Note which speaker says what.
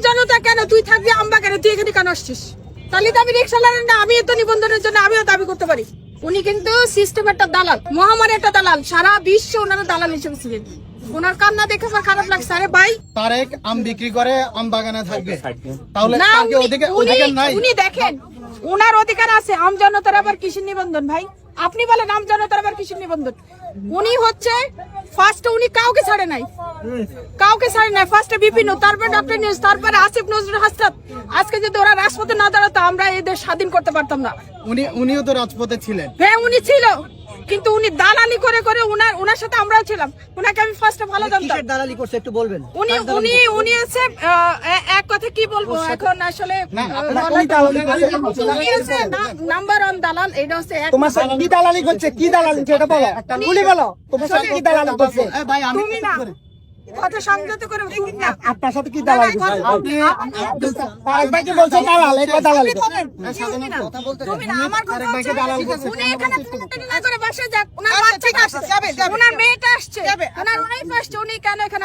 Speaker 1: আমজনতা কেন? তুই থাকবি আম্বা কেন তুই এখানে কেন আসছিস? তাহলে তো আমি রিক্সা না আমি তো নিবন্ধনের জন্য আমিও দাবি করতে পারি। উনি কিন্তু সিস্টেম একটা দালাল মহামারী একটা দালাল সারা বিশ্ব ওনারা দালাল হিসেবে ছিলেন। ওনার কান্না দেখে আমার খারাপ লাগছে। আরে ভাই
Speaker 2: তারেক আম বিক্রি করে আম বাগানে থাকবে। তাহলে অধিকার অধিকার নাই।
Speaker 1: উনি দেখেন ওনার অধিকার আছে আম জনতার আবার কিসের নিবন্ধন ভাই। আপনি বলেন আম জনতার আবার কিসের নিবন্ধন। উনি হচ্ছে ফার্স্ট উনি কাউকে ছাড়ে নাই। কাউকে ছাড়ে নাই। ফার্স্টে বিপিন তারপরে ডক্টর নিউজ তারপরে আসিফ নজরুল হাসনাত। আজকে যদি ওরা রাজপথে না দাঁড়াতো আমরা এদের স্বাধীন করতে পারতাম না।
Speaker 2: উনি উনিও তো রাজপথে ছিলেন।
Speaker 1: হ্যাঁ উনি ছিল। কিন্তু উনি দালালি করে করে উনার ওনার সাথে আমরাও ছিলাম। ওনাকে আমি ফার্স্টে ভালো জানতাম।
Speaker 3: কিসের দালালি করছে একটু বলবেন?
Speaker 1: উনি উনি উনি হচ্ছে এক কথা কি বলব? এখন আসলে নাম্বার ওয়ান দালাল এটা হচ্ছে এক
Speaker 3: তোমার সাথে কি দালালি করছে? কি দালালি? করছে এটা বলো খুলে বলো। তোমার সাথে কি দালালি করছে?
Speaker 2: এ ভাই আমি
Speaker 1: তুমি না। কথা সংযত করে
Speaker 3: আপনার সাথে কি দালালি করছে তারেক ভাই দালাল এটা দালালি
Speaker 1: তুমি না, আমার কথা
Speaker 2: দালাল।
Speaker 1: উনি এখানে থেকে না করে বাসায় যাক, ওনার বাচ্চাটা আসছে, ওনার মেয়েটা আসছে, ওনার ওয়াইফ আসছে, উনি কেন এখানে?